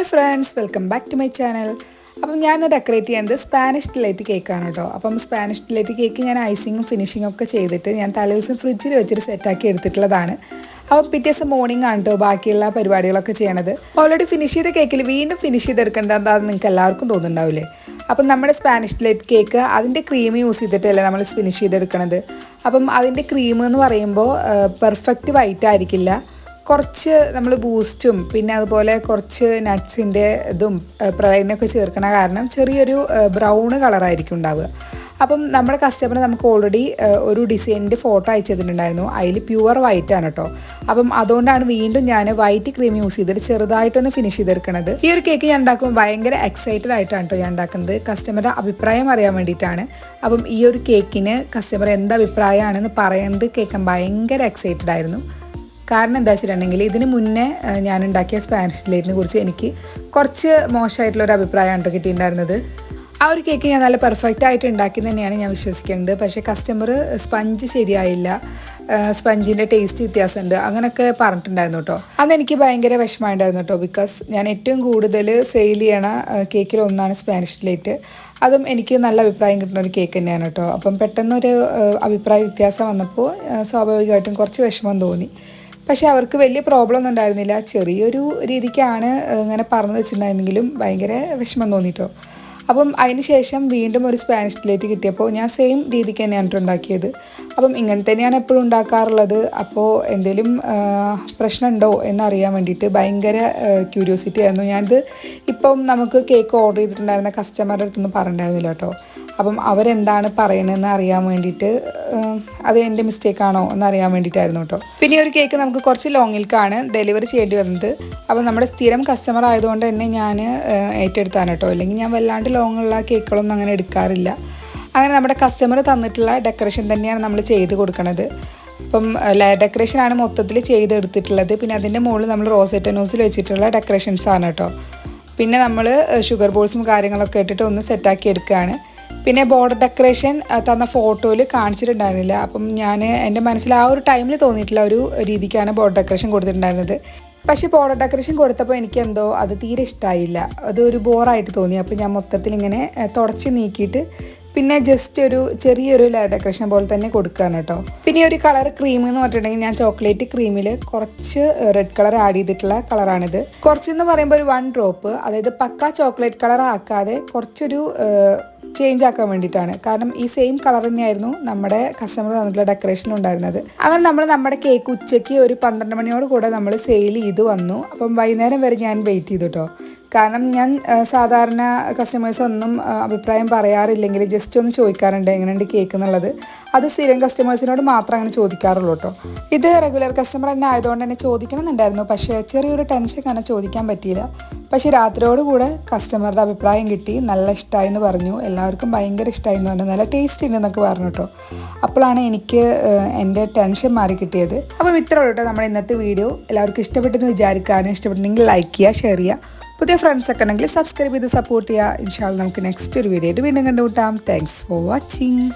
Hi friends welcome back to my channel. അപ്പം ഞാൻ decorate ചെയ്യുന്നത് സ്പാനിഷ് ഡിലൈറ്റ് കേക്കാണ് കേട്ടോ. അപ്പം സ്പാനിഷ് ഡിലൈറ്റ് കേക്ക് ഞാൻ ഐസിങ്ങും ഫിനിഷിങ്ങും ഒക്കെ ചെയ്തിട്ട് ഞാൻ തലേ ദിവസം ഫ്രിഡ്ജിൽ വെച്ചിട്ട് സെറ്റാക്കി എടുത്തിട്ടുള്ളതാണ്. അപ്പോൾ പിറ്റേ ദിവസം മോർണിംഗ് ആണ് കേട്ടോ ബാക്കിയുള്ള പരിപാടികളൊക്കെ ചെയ്യണത്. ഓൾറെഡി ഫിനിഷ് ചെയ്ത കേക്കിൽ വീണ്ടും ഫിനിഷ് ചെയ്തെടുക്കേണ്ട എന്താണെന്ന് നിങ്ങൾക്ക് എല്ലാവർക്കും തോന്നുന്നുണ്ടാവില്ലേ? അപ്പം നമ്മുടെ സ്പാനിഷ് ഡിലൈറ്റ് കേക്ക് അതിന്റെ ക്രീം യൂസ് ചെയ്തിട്ടല്ലേ നമ്മൾ ഫിനിഷ് ചെയ്തെടുക്കണത്? അപ്പം അതിന്റെ ക്രീം എന്ന് പറയുമ്പോൾ പെർഫെക്റ്റ് വൈറ്റ് ആയിരിക്കില്ല. കുറച്ച് നമ്മൾ ബൂസ്റ്റും പിന്നെ അതുപോലെ കുറച്ച് നട്ട്സിന്റെ ഇതും പ്രൈനൊക്കെ ചേർക്കണ കാരണം ചെറിയൊരു ബ്രൗൺ കളറായിരിക്കും ഉണ്ടാവുക. അപ്പം നമ്മുടെ കസ്റ്റമർ നമുക്ക് ഓൾറെഡി ഒരു ഡിസൈനിന്റെ ഫോട്ടോ അയച്ചു അതിൽ പ്യുവർ വൈറ്റ് ആണ് കേട്ടോ അപ്പം അതുകൊണ്ടാണ് വീണ്ടും ഞാൻ വൈറ്റ് ക്രീം യൂസ് ചെയ്തിട്ട് ചെറുതായിട്ടൊന്ന് ഫിനിഷ് ചെയ്തെടുക്കണത്. ഈ ഒരു കേക്ക് ഞാൻ ഉണ്ടാക്കുമ്പോൾ ഭയങ്കര എക്സൈറ്റഡ് ആയിട്ടാണ് കേട്ടോ ഞാൻ ഉണ്ടാക്കുന്നത്. കസ്റ്റമറുടെ അഭിപ്രായം അറിയാൻ വേണ്ടിയിട്ടാണ്. അപ്പം ഈ ഒരു കേക്കിന് കസ്റ്റമർ എന്ത് അഭിപ്രായമാണെന്ന് പറയുന്നത് കേൾക്കാൻ ഭയങ്കര എക്സൈറ്റഡ് ആയിരുന്നു. കാരണം എന്താ വെച്ചിട്ടുണ്ടെങ്കിൽ ഇതിന് മുന്നേ ഞാൻ ഉണ്ടാക്കിയ സ്പാനിഷ് ഡിലേറ്റിനെ കുറിച്ച് എനിക്ക് കുറച്ച് മോശമായിട്ടുള്ള ഒരു അഭിപ്രായമാണ് കേട്ടോ കിട്ടിയിട്ടുണ്ടായിരുന്നത്. ആ ഒരു കേക്ക് ഞാൻ നല്ല പെർഫെക്റ്റ് ആയിട്ട് ഉണ്ടാക്കി തന്നെയാണ് ഞാൻ വിശ്വസിക്കുന്നത്. പക്ഷേ കസ്റ്റമർ സ്പഞ്ച് ശരിയായില്ല. സ്പഞ്ചിന്റെ ടേസ്റ്റ് വ്യത്യാസമുണ്ട്. അങ്ങനെയൊക്കെ പറഞ്ഞിട്ടുണ്ടായിരുന്നു കേട്ടോ. അതെനിക്ക് ഭയങ്കര വിഷമമായിട്ടുണ്ടായിരുന്നു കേട്ടോ. ബിക്കോസ് ഞാൻ ഏറ്റവും കൂടുതൽ സെയിൽ ചെയ്യണ കേക്കിൽ ഒന്നാണ് സ്പാനിഷ് ഡിലേറ്റ് അതും എനിക്ക് നല്ല അഭിപ്രായം കിട്ടുന്ന ഒരു കേക്ക് തന്നെയാണ് കേട്ടോ. അപ്പം പെട്ടെന്നൊരു അഭിപ്രായ വ്യത്യാസം വന്നപ്പോൾ സ്വാഭാവികമായിട്ടും കുറച്ച് വിഷമം തോന്നി. പക്ഷെ അവർക്ക് വലിയ പ്രോബ്ലം ഒന്നും ഉണ്ടായിരുന്നില്ല. ചെറിയൊരു രീതിക്കാണ് ഇങ്ങനെ പറഞ്ഞു വെച്ചിട്ടുണ്ടായിരുന്നെങ്കിലും ഭയങ്കര വിഷമം തോന്നിയിട്ടോ അപ്പം അതിന് ശേഷം വീണ്ടും ഒരു സ്പാനിഷ് ഡിലേറ്റ് കിട്ടിയപ്പോൾ ഞാൻ സെയിം രീതിക്ക് തന്നെയാണ് ഉണ്ടാക്കിയത്. അപ്പം ഇങ്ങനെ തന്നെയാണ് എപ്പോഴും ഉണ്ടാക്കാറുള്ളത്. അപ്പോൾ എന്തെങ്കിലും പ്രശ്നമുണ്ടോ എന്നറിയാൻ വേണ്ടിയിട്ട് ഭയങ്കര ക്യൂരിയോസിറ്റി ആയിരുന്നു. ഞാനിത് ഇപ്പം നമുക്ക് കേക്ക് ഓർഡർ ചെയ്തിട്ടുണ്ടായിരുന്ന കസ്റ്റമറുടെ അടുത്തൊന്നും പറഞ്ഞിട്ടുണ്ടായിരുന്നില്ല കേട്ടോ അപ്പം അവരെന്താണ് പറയണതെന്ന് അറിയാൻ വേണ്ടിയിട്ട് അത് എന്റെ മിസ്റ്റേക്കാണോ എന്ന് അറിയാൻ വേണ്ടിയിട്ടായിരുന്നു കേട്ടോ. പിന്നെ ഒരു കേക്ക് നമുക്ക് കുറച്ച് ലോങ്ങിൽക്കാണ് ഡെലിവറി ചെയ്യേണ്ടി വന്നത് അപ്പം നമ്മുടെ സ്ഥിരം കസ്റ്റമർ ആയതുകൊണ്ട് തന്നെ ഞാൻ ഏറ്റെടുത്താണ് കേട്ടോ. അല്ലെങ്കിൽ ഞാൻ വല്ലാണ്ട് ലോങ്ങുള്ള കേക്കുകളൊന്നും അങ്ങനെ എടുക്കാറില്ല. അങ്ങനെ നമ്മുടെ കസ്റ്റമർ തന്നിട്ടുള്ള ഡെക്കറേഷൻ തന്നെയാണ് നമ്മൾ ചെയ്ത് കൊടുക്കണത്. അപ്പം ഡെക്കറേഷനാണ് മൊത്തത്തിൽ ചെയ്തെടുത്തിട്ടുള്ളത്. പിന്നെ അതിന്റെ മുകളിൽ നമ്മൾ റോസെറ്റനോസിൽ വെച്ചിട്ടുള്ള ഡെക്കറേഷൻസ് ആണ് കേട്ടോ. പിന്നെ നമ്മൾ ഷുഗർ ബോൾസും കാര്യങ്ങളൊക്കെ ഇട്ടിട്ട് ഒന്ന് സെറ്റാക്കി എടുക്കുകയാണ്. പിന്നെ ബോർഡർ ഡെക്കറേഷൻ തന്ന ഫോട്ടോയിൽ കാണിച്ചിട്ടുണ്ടായിരുന്നില്ല. അപ്പം ഞാൻ എന്റെ മനസ്സിൽ ആ ഒരു ടൈമിൽ തോന്നിയിട്ടുള്ള ഒരു രീതിക്കാണ് ബോർഡർ ഡെക്കറേഷൻ കൊടുത്തിട്ടുണ്ടായിരുന്നത്. പക്ഷെ ബോർഡർ ഡെക്കറേഷൻ കൊടുത്തപ്പോൾ എനിക്ക് എന്തോ അത് തീരെ ഇഷ്ടമായില്ല അത് ഒരു ബോറായിട്ട് തോന്നി. അപ്പോൾ ഞാൻ മൊത്തത്തിൽ ഇങ്ങനെ തുടച്ച് നീക്കിയിട്ട് പിന്നെ ജസ്റ്റ് ഒരു ചെറിയൊരു ഡെക്കറേഷൻ പോലെ തന്നെ കൊടുക്കുകയാണ് കേട്ടോ. പിന്നെ ഒരു കളർ ക്രീം എന്ന് പറഞ്ഞിട്ടുണ്ടെങ്കിൽ ഞാൻ ചോക്ലേറ്റ് ക്രീമിൽ കുറച്ച് റെഡ് കളർ ആഡ് ചെയ്തിട്ടുള്ള കളറാണിത് കുറച്ചെന്ന് പറയുമ്പോൾ ഒരു വൺ ഡ്രോപ്പ് അതായത് പക്ക ചോക്ലേറ്റ് കളർ ആക്കാതെ കുറച്ചൊരു ചേഞ്ച് ആക്കാൻ വേണ്ടിയിട്ടാണ്. കാരണം ഈ സെയിം കളർ തന്നെയായിരുന്നു നമ്മുടെ കസ്റ്റമർ തന്നിട്ടുള്ള ഡെക്കറേഷൻ ഉണ്ടായിരുന്നത്. അങ്ങനെ നമ്മൾ നമ്മുടെ കേക്ക് ഉച്ചയ്ക്ക് ഒരു പന്ത്രണ്ട് മണിയോട് കൂടെ നമ്മൾ സെയിൽ ചെയ്ത് വന്നു. അപ്പം വൈകുന്നേരം വരെ ഞാൻ വെയിറ്റ് ചെയ്തു കേട്ടോ കാരണം ഞാൻ സാധാരണ കസ്റ്റമേഴ്സ് ഒന്നും അഭിപ്രായം പറയാറില്ലെങ്കിൽ ജസ്റ്റ് ഒന്ന് ചോദിക്കാറുണ്ട് എങ്ങനെയുണ്ട് കേക്ക് എന്നുള്ളത്. അത് സ്ഥിരം കസ്റ്റമേഴ്സിനോട് മാത്രം അങ്ങനെ ചോദിക്കാറുള്ളൂ കേട്ടോ ഇത് റെഗുലർ കസ്റ്റമർ തന്നെ ആയതുകൊണ്ട് തന്നെ ചോദിക്കണമെന്നുണ്ടായിരുന്നു. പക്ഷേ ചെറിയൊരു ടെൻഷൻ കാരണം ചോദിക്കാൻ പറ്റിയില്ല. പക്ഷേ രാത്രിയോട് കൂടെ കസ്റ്റമറുടെ അഭിപ്രായം കിട്ടി. നല്ല ഇഷ്ടമായി എന്ന് പറഞ്ഞു. എല്ലാവർക്കും ഭയങ്കര ഇഷ്ടമായി എന്ന് പറഞ്ഞു. നല്ല ടേസ്റ്റ് ഉണ്ടെന്നൊക്കെ പറഞ്ഞു കേട്ടോ. അപ്പോഴാണ് എനിക്ക് എന്റെ ടെൻഷൻ മാറി കിട്ടിയത്. അപ്പം ഇത്ര കേട്ടോ നമ്മുടെ ഇന്നത്തെ വീഡിയോ എല്ലാവർക്കും ഇഷ്ടപ്പെട്ടെന്ന് വിചാരിക്കുകയാണ് ഇഷ്ടപ്പെട്ടെങ്കിൽ ലൈക്ക് ചെയ്യുക ഷെയർ ചെയ്യുക. പുതിയ ഫ്രണ്ട്സ് ഒക്കെ ഉണ്ടെങ്കിൽ സബ്സ്ക്രൈബ് ചെയ്ത് സപ്പോർട്ട് ചെയ്യുക. ഇൻഷാൽ നമുക്ക് നെക്സ്റ്റ് ഒരു വീഡിയോ ആയിട്ട് വീണ്ടും കണ്ടുമുട്ടാം. Thanks for watching